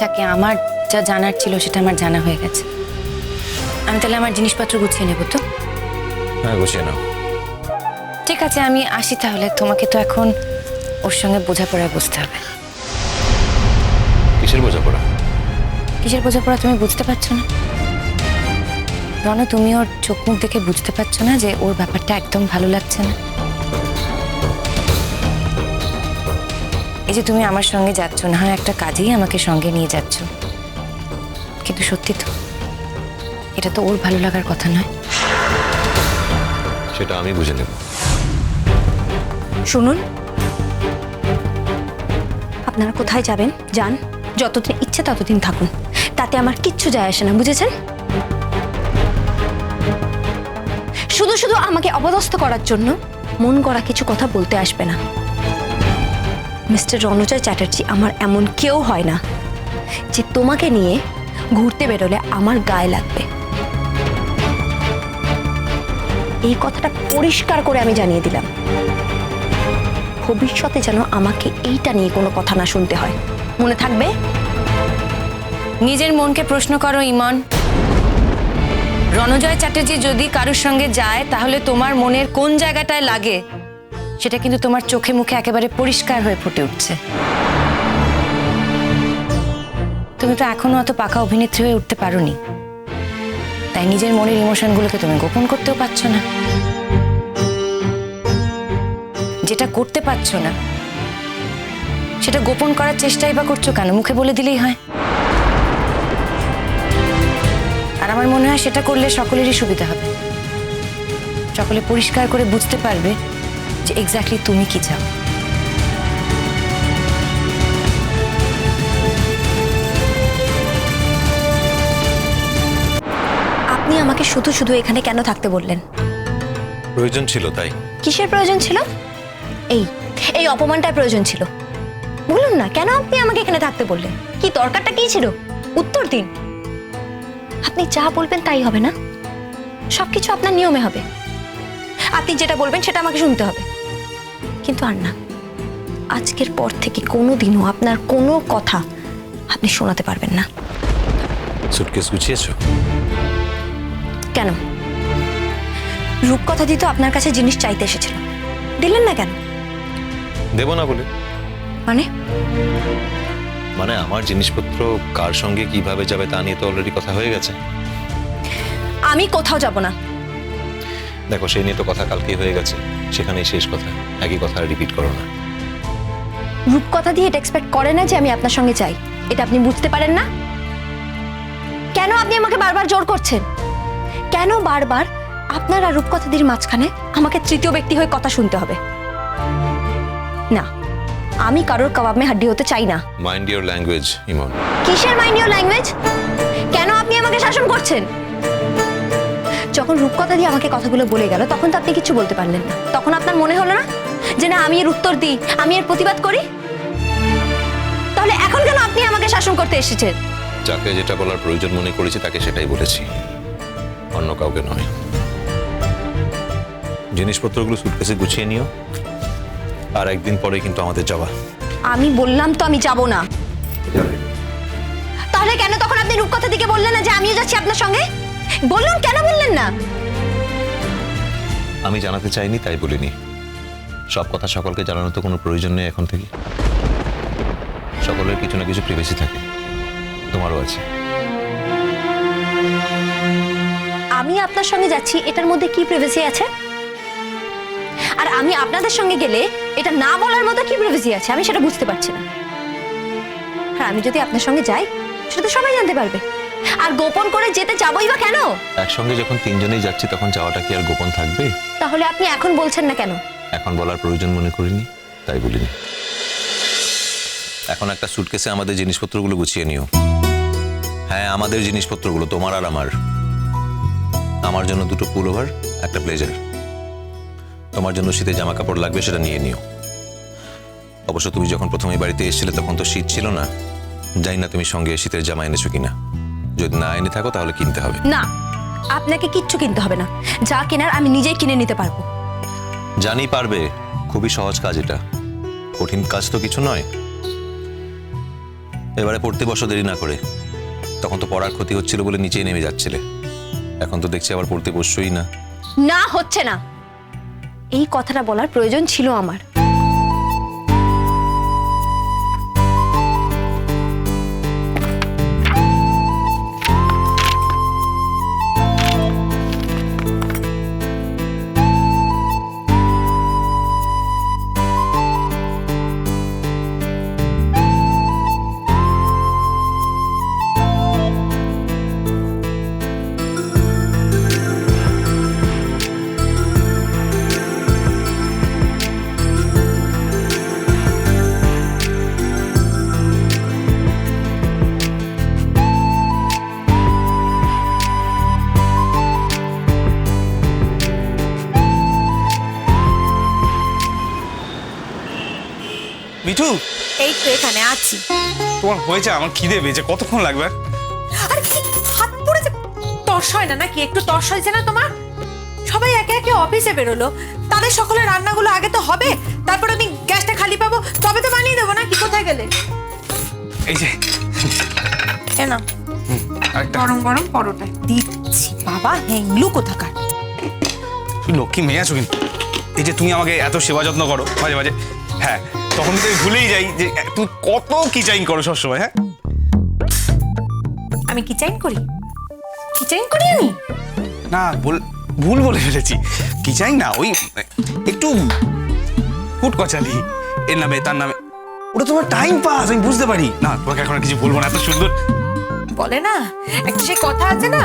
ঠিকঠাকই আমার যা জানার ছিল সেটা আমার জানা হয়ে গেছে। আমি তাহলে আমার জিনিসপত্র গুছিয়ে নেব তো? হ্যাঁ গুছিয়ে নাও। ঠিক আছে আমি আসি তাহলে। তোমাকে তো এখন ওর সঙ্গে বোঝাপড়া বুঝতে হবে। কিসের বোঝাপড়া? কিসের বোঝাপড়া তুমি বুঝতে পারছ না? রণ তুমি ওর চোখ মুখ দেখে বুঝতে পারছ না যে ওর ব্যাপারটা একদম ভালো লাগছে না? এই যে তুমি আমার সঙ্গে যাচ্ছ না হয় একটা কাজেই আমাকে সঙ্গে নিয়ে যাচ্ছ। কিন্তু সত্যি তো এটা তো ওর ভালো লাগার কথা নয়। সেটা আমি বুঝে নেব। শুনুন আপনারা কোথায় যাবেন? যান যতদিন ইচ্ছে ততদিন থাকুন। তাতে আমার কিচ্ছু যায় আসে না বুঝেছেন? শুধু শুধু আমাকে অপদস্থ করার জন্য মন করা কিছু কথা বলতে আসবে না। মিস্টার রণজয় চ্যাটার্জি, আমার এমন কেউ হয় না যে তোমাকে নিয়ে ঘুরতে বেরোলে আমার গায়ে লাগবে। এই কথাটা পরিষ্কার করে আমি জানিয়ে দিলাম। ভবিষ্যতে যেন আমাকে এইটা নিয়ে কোনো কথা না শুনতে হয়। মনে থাকবে? নিজের মনকে প্রশ্ন করো, ইমন। রণজয় চ্যাটার্জি যদি কারোর সঙ্গে যায়, তাহলে তোমার মনের কোন জায়গাটায় লাগে? সেটা কিন্তু তোমার চোখে মুখে একেবারে পরিষ্কার হয়ে ফুটে উঠছে। তুমি তো এখনও অত পাকা অভিনেত্রী হয়ে উঠতে পারোনি। তাই নিজের মনের ইমোশনগুলোকে তুমি গোপন করতেও পারছ না। যেটা করতে পারছ না, সেটা গোপন করার চেষ্টাই বা করছ কেন? মুখে বলে দিলেই হয়। আর আমার মনে হয় সেটা করলে সকলেরই সুবিধা হবে। সকলে পরিষ্কার করে বুঝতে পারবে যে এক্স্যাক্টলি তুমি কি চাও। আপনি আমাকে শুধু শুধু এখানে কেন থাকতে বললেন? প্রয়োজন ছিল তাই। কিসের প্রয়োজন ছিল? এই এই অপমানটার প্রয়োজন ছিল। বলুন না কেন আপনি আমাকে এখানে থাকতে বললেন? কি দরকারটা কি ছিল? উত্তর দিন। আপনি যা বলবেন তাই হবে না? সবকিছু আপনার নিয়মে হবে। আপনি যেটা বলবেন সেটা আমাকে শুনতে হবে। কিন্তু আর না আজকের পর থেকে কোনো দিনও আপনার কোনো কথা আপনি শোনাতে পারবেন না। সুটকেস গুছিয়েছো? কেন? রূপকথা দিত আপনার কাছে জিনিস চাইতে এসেছিল। দিলেন না কেন? দেবো না বলে। মানে? মানে আমার জিনিসপত্র কার সঙ্গে কীভাবে যাবে তা নিয়ে তো অলরেডি কথা হয়ে গেছে। আমি কোথাও যাব না। দেখো সেই নিয়ে তো কথা কালকেই হয়ে গেছে। সেখানেই শেষ কথা। একই কথা রিপিট করো না। রূপকথা দিয়ে এটা এক্সপেক্ট করে না যে আমি আপনার সঙ্গে চাই এটা আপনি বুঝতে পারেন না? কেন আপনি আমাকে বারবার জোর করছেন? কেন বারবার আপনার আর রূপকথাদির মাঝখানে আমাকে তৃতীয় ব্যক্তি হয়ে কথা শুনতে হবে? না আমি কারোর কবাব মে হাড্ডি হতে চাই না। Mind your language Imon. কিসের মাইন্ড ইউর ল্যাঙ্গুয়েজ কেন আপনি আমাকে শাসন করছেন? যখন রূপকথা দিয়ে আমাকে কথাগুলো বলে গেল তখন তো আপনি কিছু বলতে পারলেন না। তখন আপনার মনে হলো না যে না আমি এর উত্তর দিই আমি এর প্রতিবাদ করি? তাহলে এখন কেন আপনি আমাকে শাসন করতে এসেছেন? যাকে যেটা বলার প্রয়োজন মনে করেছি তাকে সেটাই বলেছি। অন্য কাউকে নয়। জিনিসপত্রগুলো সুটকেসে গুছিয়ে নিও। আর একদিন পরে কিন্তু আমাদের যাওয়া। আমি বললাম তো আমি যাব না। তাহলে কেন তখন আপনি রূপকথা দিকে বললেন না যে আমিও যাচ্ছি আপনার সঙ্গে? বললাম কেন বললেন না। আমি জানাতে চাইনি তাই বলিনি। সব কথা সকলকে জানানোর তো কোনো প্রয়োজন নেই এখন থেকে। সকলের কিছু না কিছু প্রিভেসি থাকে। তোমারও আছে। আমি আপনার সঙ্গে যাচ্ছি এটার মধ্যে কি প্রিভেসি আছে? আর আমি আপনাদের সঙ্গে গেলে এটা না বলার মতো কি প্রিভেসি আছে? আমি সেটা বুঝতে পারছি না। আর আমি যদি আপনার সঙ্গে যাই সেটা তো সবাই জানতে পারবে। আর গোপন করে যেতে যাবই বা কেন? একসঙ্গে যখন তিনজনেই যাচ্ছি তখন যাওয়াটা কি আর গোপন থাকবে? তাহলে আপনি এখন বলছেন না কেন? এখন বলার প্রয়োজন মনে করিনি তাই বলিনি। এখন একটা সুটকেসে আমাদের জিনিসপত্রগুলো গুছিয়ে নিও। হ্যাঁ আমাদের জিনিসপত্রগুলো তোমার আর আমার। আমার জন্য দুটো পুলোভার একটা ব্লেজার তোমার জন্য শীতে জামা কাপড় লাগবে সেটা নিয়ে নিও। অবশ্য তুমি যখন প্রথমে বাড়িতে এসেছিলে তখন তো শীত ছিল না। জানি না তুমি সঙ্গে শীতের জামা এনেছো কিনা। যদি না এনে থাকো তাহলে কিনতে হবে। না আপনাকে কিচ্ছু কিনতে হবে না। যা কেনার আমি নিজেই কিনে নিতে পারব। জানি পারবে খুবই সহজ কাজ এটা। কঠিন কাজ তো কিছু নয়। এবারে পড়তে বসো দেরি না করে। তখন তো পড়ার ক্ষতি হচ্ছিল বলে নিচেই নেমে যাচ্ছিলে। এখন তো দেখছি আবার পড়তে বসছই না। না হচ্ছে না। এই কথাটা বলার প্রয়োজন ছিল আমার। এই তো এখানে আছি। তোমার হয়েছে আমার খিদে পেয়েছে কতক্ষণ লাগবে? আর? কি হাত পড়েছে তর্স হয় না নাকি? একটু তর্স হয়েছে না তোমার? সবাই একে একে অফিসে বেরোলো। তাদের সকলের রান্নাগুলো আগে তো হবে তারপর আমি গ্যাসটা খালি পাবো। তবে তো বানিয়ে দেবো না কি কোথায় গেলে? এই যে। কেন আরেকটা। গরম গরম পরোটা। দিচ্ছি। বাবা হ্যাংলু কোথাকার? তুই লক্ষ্মী মেয়ে আছো কিন্তু। এই যে তুমি আমাকে এত সেবা যত্ন করো মাঝে মাঝে। হ্যাঁ তখন আমি ভুলেই যাই যে তুই কত কি চাইন করো সবসময় হ্যাঁ? আমি কি চাইন করি? কি চাইন করি আমি? না বল ভুল বলে ফেলেছি। কি চাই না ওই একটু কুটকচালি এর নামে তার নামে। ওটা তোমার টাইম পাস আমি বুঝতে পারি। না তোমাকে এখন কিছু বলব না এত সুন্দর। বলে না একটা সেই কথা আছে না?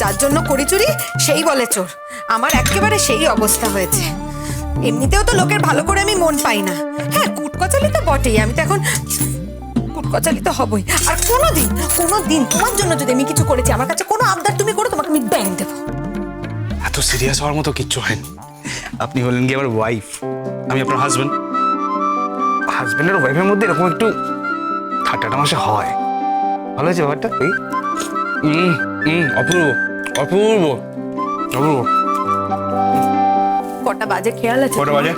যার জন্য করি চুরি সেই বলে চোর। আমার একেবারে সেই অবস্থা হয়েছে। এমনিতেও তো লোকের ভালো করে আমি মন পাই না। হ্যাঁ কুটকচালি তো বটেই, আমি তো এখন কুটকচালি তো হবই। আর কোনোদিন কোনোদিন তোমার জন্য যদি আমি কিছু করেছি, আমার কাছে কোনো আবদার তুমি করো, তোমাকে আমি ব্যাং দেবো। এত সিরিয়াস হওয়ার মতো কিচ্ছু হয়নি আপনি হলেন কি আমার ওয়াইফ আমি আপনার হাজবেন্ড হাজবেন্ডের ওয়াইফের মধ্যে এরকম একটু ঠাট্টাটা মাসে হয়। ভালো হয়েছে ব্যাপারটা? এই হুম হুম অপূর্ব অপূর্ব অপূর্ব। কটা বাজে? খেয়াল আছে কটা বাজে?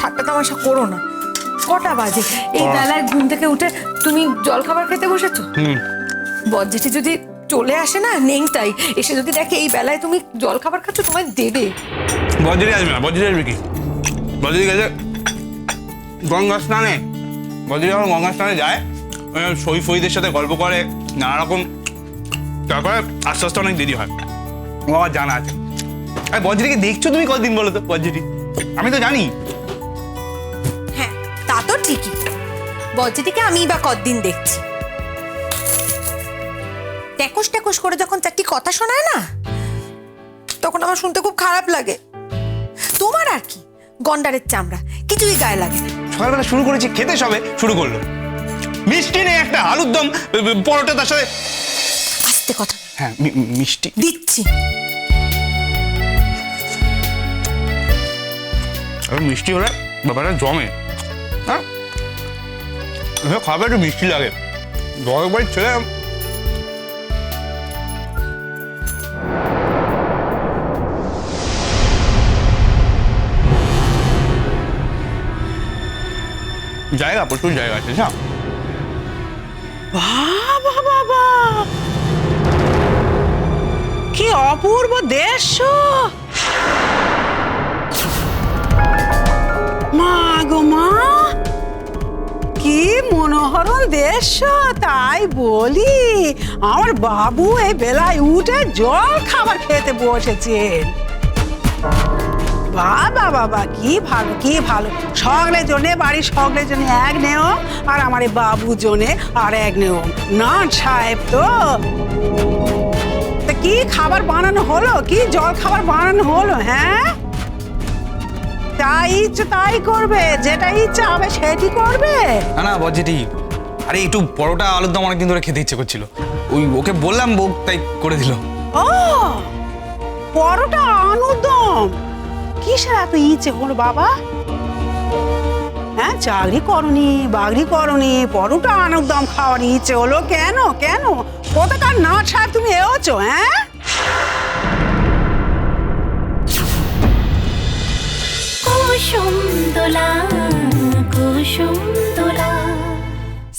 ঠাট্টা তামাশা করো না। কটা বাজে? এই বেলায় ঘুম থেকে উঠে তুমি জল খাবার খেতে বসেছো? বজ্জেটি যদি চলে আসে না নেংটাই এসে যদি দেখে এই বেলায় তুমি জল খাবার খাচ্ছ তোমায় দেবে। বজ্রি আসবে না বজ্রি আসবে কি? বজ্রি গেছে গঙ্গা স্নানে। বজ্রি যখন গঙ্গা স্নানে যায় সই ফইদের সাথে গল্প করে নানা রকম তারপরে আস্তে আস্তে অনেক দেরি হয়। ও আমার জানা আছে। আর বজ্রিকে দেখছ তুমি কতদিন বলো তো বজ্রি আমি তো জানি। হ্যাঁ তা তো ঠিকই। বজ্জেটিকে আমি বা কতদিন দেখছি? ট্যাকুস ট্যাকুস করে যখন চারটি কথা শোনায় না তখন আমার শুনতে খুব খারাপ লাগে। তোমার আর কি? গন্ডারের চামড়া কিছুই গায়ে লাগে না। সকালবেলা শুরু করেছি খেতে সবে শুরু করল। মিষ্টি নেই একটা আলুর দম পরোটা তার সাথে আস্তে কথা। হ্যাঁ মিষ্টি। দিচ্ছি। আর মিষ্টি হলে ব্যাপারটা জমে হ্যাঁ এসব খাবার একটু মিষ্টি লাগে দশ বাড়ির ছেলে জায়গা প্রচুর জায়গা আছে হ্যাঁ বাবা বাবা কি অপূর্ব দৃশ্য মনোহরণ তাই বলি। আমার বাবু এই বেলায় উঠে জল খাবার খেতে বসেছেন বাবা বাবা, কি ভালো কি ভালো। সকলের জন্য বাড়ির সকলের জন্য এক নিয়ম আর আমার এই বাবুর জন্য আর এক নিয়ম না, সাহেব তো কি খাবার বানানো হলো? কি জল খাবার বানানো হলো হ্যাঁ? তাই ইচ্ছে তাই করবে, যেটা ইচ্ছা হবে সেটি করবে। না না, বজ্জেটি আরে একটু পরোটা আলুর দম অনেকদিন ধরে খেতে ইচ্ছে করছিল। ওই ওকে বললাম বউ তাই করে দিল। ও পরোটা আনুদম কিসের এত ইচ্ছে হলো বাবা? হ্যাঁ চাকরি করনি বাগরি করনি পরোটা আনুদম খাওয়ার ইচ্ছে হলো কেন? কেন? কোথাকার না সাহেব তুমি এওছো হ্যাঁ? কুসুম দোলা কুসুম